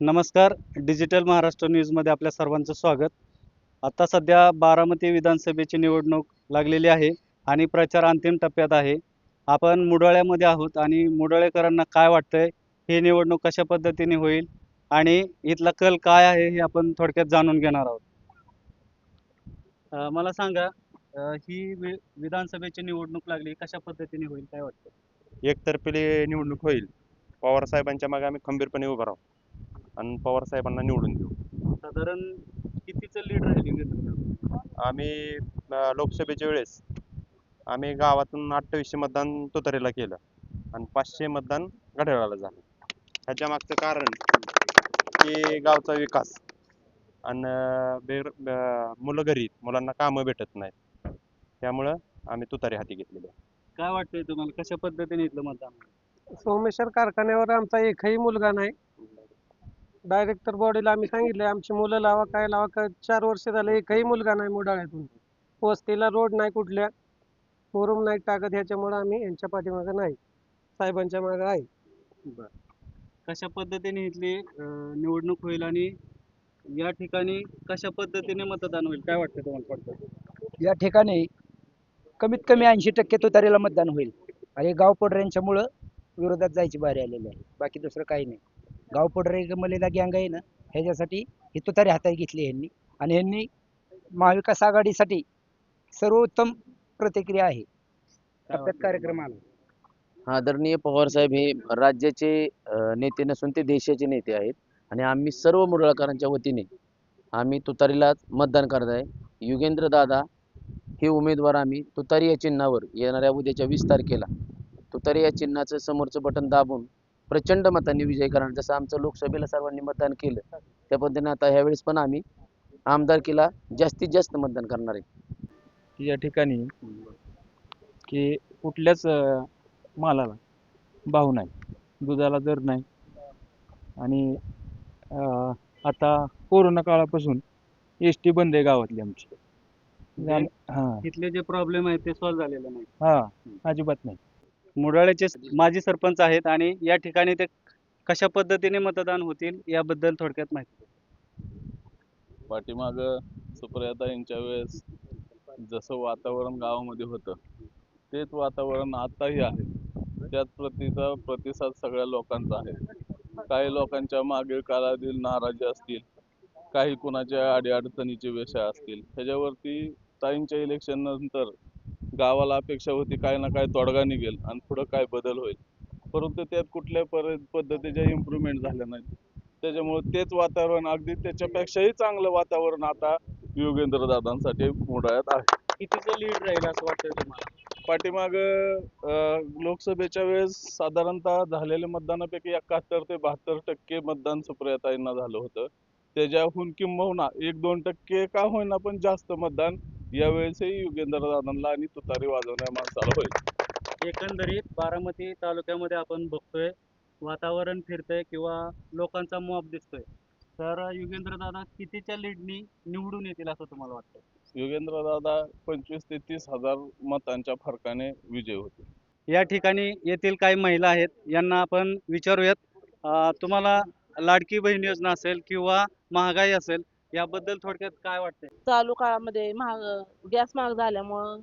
नमस्कार. डिजिटल महाराष्ट्र न्यूजमध्ये आपल्या सर्वांचं स्वागत. आता सध्या बारामती विधानसभेची निवडणूक लागलेली आहे आणि प्रचार अंतिम टप्प्यात आहे. आपण मुडाळ्यामध्ये आहोत आणि मुडाळेकरांना काय वाटतंय? ही निवडणूक कशा पद्धतीने होईल? आणि इथला कल काय आहे हे आपण थोडक्यात जाणून घेणार आहोत. मला सांगा ही विधानसभेची निवडणूक लागली कशा पद्धतीने होईल? काय वाटतं एकतर्फी निवडणूक होईल. पवार साहेबांच्या मागे आम्ही खंबीरपणे उभं राहू. आणि पवार साहेबांना निवडून देऊ. साधारण कितीचं लीड राहील आम्ही अं, लोकसभेच्या वेळेस आम्ही गावातून अठ्ठावीसशे मतदान तुतारीला केलं आणि पाचशे मतदान घड्याळाला झालं. ह्याच्या मागचं कारण की गावचा विकास आणि बेर अं, मुलं घरी आहेत, मुलांना कामं भेटत नाहीत. त्यामुळं आम्ही तुतारी हाती घेतलेली आहे. काय वाटतंय तुम्हाला? कशा पद्धतीने इथलं मतदान? सोमेश्वर कारखान्यावर आमचा एकही मुलगा नाही. डायरेक्टर बॉडीला आम्ही सांगितले आमची मुलं लावा काय लावा काय चार वर्ष झाले एकही मुलगा नाही मुडाळ्यातून. वस्तीला रोड नाही कुठल्या फोरम नाही टाकत ह्याच्यामुळे आम्ही यांच्या पाठीमागे नाही. साहेबांच्या मागे आहे. कशा पद्धतीने इथली अं, निवडणूक होईल आणि या ठिकाणी कशा पद्धतीने मतदान होईल? काय वाटतं तुम्हाला पडतं या ठिकाणी कमीत कमी ऐंशी टक्के तुतारीला मतदान होईल. आणि गाव पोडऱ्यांच्यामुळं विरोधात जायची बारी आलेली आहे. बाकी दुसरं काही नाही. गावपडरे मलेला गँग आहे ना ह्याच्यासाठी ही तुतारी हातात घेतली यांनी. आणि यांनी महाविकास आघाडीसाठी सर्वोत्तम प्रतिक्रिया आहे. टप्प्यात कार्यक्रम आला. आदरणीय पवार साहेब हे राज्याचे नेते नसून ते देशाचे नेते आहेत. आणि आम्ही सर्व मुरळकरांच्या वतीने आम्ही तुतारीला मतदान करत आहे. युगेंद्र दादा हे उमेदवार आम्ही तुतारी या चिन्हावर येणाऱ्या उद्याच्या वीस तारखेला तुतारी या चिन्हाचं समोरचं बटन दाबून प्रचंड मतांनी विजय करणार जसं आमचं लोकसभेला सर्वांनी मतदान केलं त्या पद्धतीने आता ह्यावेळेस पण आम्ही आमदारकीला जास्तीत जास्त मतदान करणार आहे. या ठिकाणी की कुठल्याच मालाला भाव नाही दुधाला दर नाही. आणि आता कोरोना काळापासून एस टी बंद आहे गावातली आमची. म्हणजे हां. इथले जे प्रॉब्लेम आहेत ते सॉल्व्ह झालेले नाही हां अजिबात नाही. मुडाळ्याचे माजी सरपंच आहेत आणि या ठिकाणी ते कशा पद्धतीने मतदान होतील याबद्दल थोडक्यात माहिती पाठीमाग सुप्रियाता यांच्या वेळेस जसं वातावरण गावामध्ये होतं तेच वातावरण आताही आहे. त्याच प्रतीचा प्रतिसाद सगळ्या लोकांचा आहे. काही लोकांच्या मागील काळातील नाराजी असतील काही कुणाच्या अडीअडचणीचे विषय असतील ह्याच्यावरती ताईंच्या इलेक्शन नंतर गावाला अपेक्षा होती काही ना काही तोडगा निघेल आणि पुढं काय बदल होईल. परंतु त्यात कुठल्या पर पद्धतीच्या इम्प्रूव्हमेंट झाल्या नाहीत. त्याच्यामुळे तेच वातावरण अगदी त्याच्यापेक्षाही चांगलं वातावरण आता योगेंद्र दादांसाठी मोडाळ्यात आहे. कितीचं लीड राहील असं वाटतंय तुम्हाला? पाठीमाग लोकसभेच्या वेळेस साधारणतः झालेल्या मतदानापैकी एकाहत्तर ते बहात्तर टक्के मतदान सुप्रियाताईंना झालं होतं. त्याच्याहून किंबहुना एक दोन टक्के का होईना पण जास्त मतदान यावेळेसही युगेंद्र दादांना आणि तुतारी वाजवण्या माणसाला होईल. एकंदरीत बारामती तालुक्यामध्ये आपण बघतोय वातावरण फिरतंय किंवा लोकांचा मॉब दिसतोय. तर युगेंद्र दादा कितीच्या लीडनी निवडून येतील असं तुम्हाला वाटतं युगेंद्र दादा पंचवीस ते तीस हजार मतांच्या फरकाने विजय होतील. या ठिकाणी येथील काही महिला आहेत यांना आपण विचारूयात. तुम्हाला लाडकी बहीण योजना असेल किंवा महागाई असेल याबद्दल थोडक्यात काय वाटतंय? चालू काळामध्ये महाग गॅस महाग झाल्यामुळं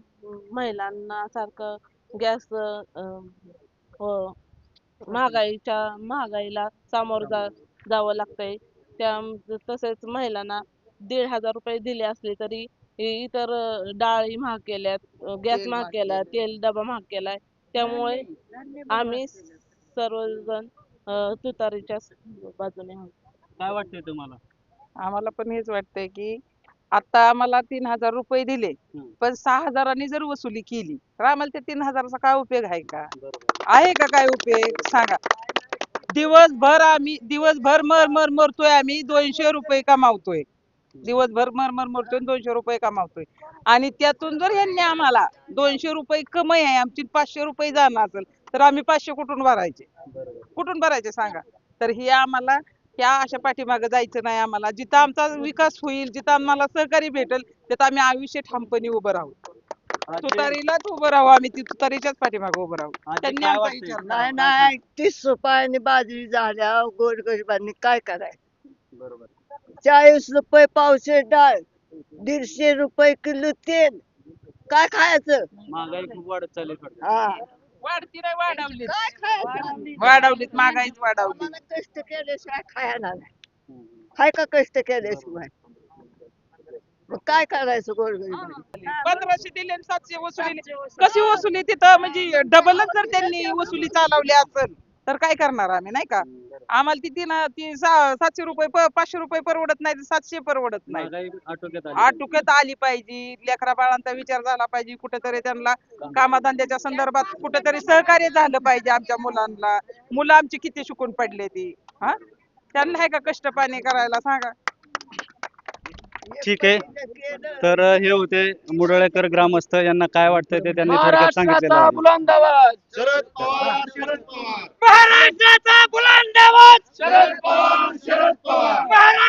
महिलांना सारखं गॅस महागाईच्या महागाईला सामोरं जा जावं लागतंय. त्या तसेच महिलांना दीड हजार रुपये दिले असले तरी इतर डाळी महाग केल्यात गॅस महाग केला तेल डबा महाग केलाय. त्यामुळे आम्ही सर्वजण अं, तुतारीच्याच बाजूने आहोत. काय वाटतंय तुम्हाला? आम्हाला पण हेच वाटतंय की आता आम्हाला तीन हजार रुपये दिले हम्म. पण सहा हजारांनी जर वसुली केली तर आम्हाला त्या तीन हजाराचा काय उपयोग आहे का? बरोबर. आहे का काय उपयोग? सांगा. दिवसभर आम्ही दिवसभर मर मर मरतोय आम्ही दोनशे रुपये कमावतोय. दिवसभर मर मर मरतोय आणि दोनशे रुपये कमावतोय. आणि त्यातून जर यांनी आम्हाला दोनशे रुपये कमाई आहे आमची पाचशे रुपये जाणार असेल तर आम्ही पाचशे कुठून भरायचे? बरोबर. कुठून भरायचे सांगा? तर हे आम्हाला ह्या अशा पाठीमागे जायचं नाही आम्हाला. जिथं आमचा विकास होईल जिथं आम्हाला सहकारी भेटेल तिथं आम्ही आयुष्य ठामपणे उभं राहू. तुतारीलाच उभं राहू आम्ही ती तुतारीच्याच पाठीमागे उभं राहू. त्यांनी आमचा? विचार नाही नाही तीस रुपयाने बाजरी झाल्या गोरगरिबांनी काय करायचं? बरोबर. चाळीस रुपये पावशे डाळ दीडशे रुपये किलो तेल काय खायचं? महागाई खूप वाढत चालली. हा. वाढती नाही काय खायचं? वाढवलीत. महागाईच वाढवली आम्हाला कष्ट केल्याशिवाय खायला नाही. हाय का कष्ट केल्याशिवाय? मग काय करायचं गोरगरीब पंधराशे दिले आणि सातशे वसुली कशी वसुली तिथं? म्हणजे डबलच जर त्यांनी वसुली चालवली असेल तर काय करणार आम्ही नाही का? आम्हाला ती तीन ती सा- सातशे रुपये प- पाचशे रुपये परवडत नाही तर सातशे परवडत नाही. महागाई आटोक्यात आली. आटुक्यात आली पाहिजे. लेकरा बाळांचा विचार झाला पाहिजे. कुठेतरी त्यांना कामाधंद्याच्या संदर्भात कुठेतरी सहकार्य झालं पाहिजे आमच्या मुलांना. मुलं आमची किती शिकून पडले ती. हा? त्यांना आहे का कष्ट पाणी करायला सांगा? ठीक आहे. तर हे होते मुडळेकर ग्रामस्थ. यांना काय वाटतंय ते त्यांनी थोडक्यात सांगितलेलं आहे. बुलंदाबाद शरद पवार शरद पवार. महाराष्ट्राचा बुलंदाबाद शरद पवार शरद पवार. महाराष्ट्राचा बुलंदाबाद शरद पवार शरद पवार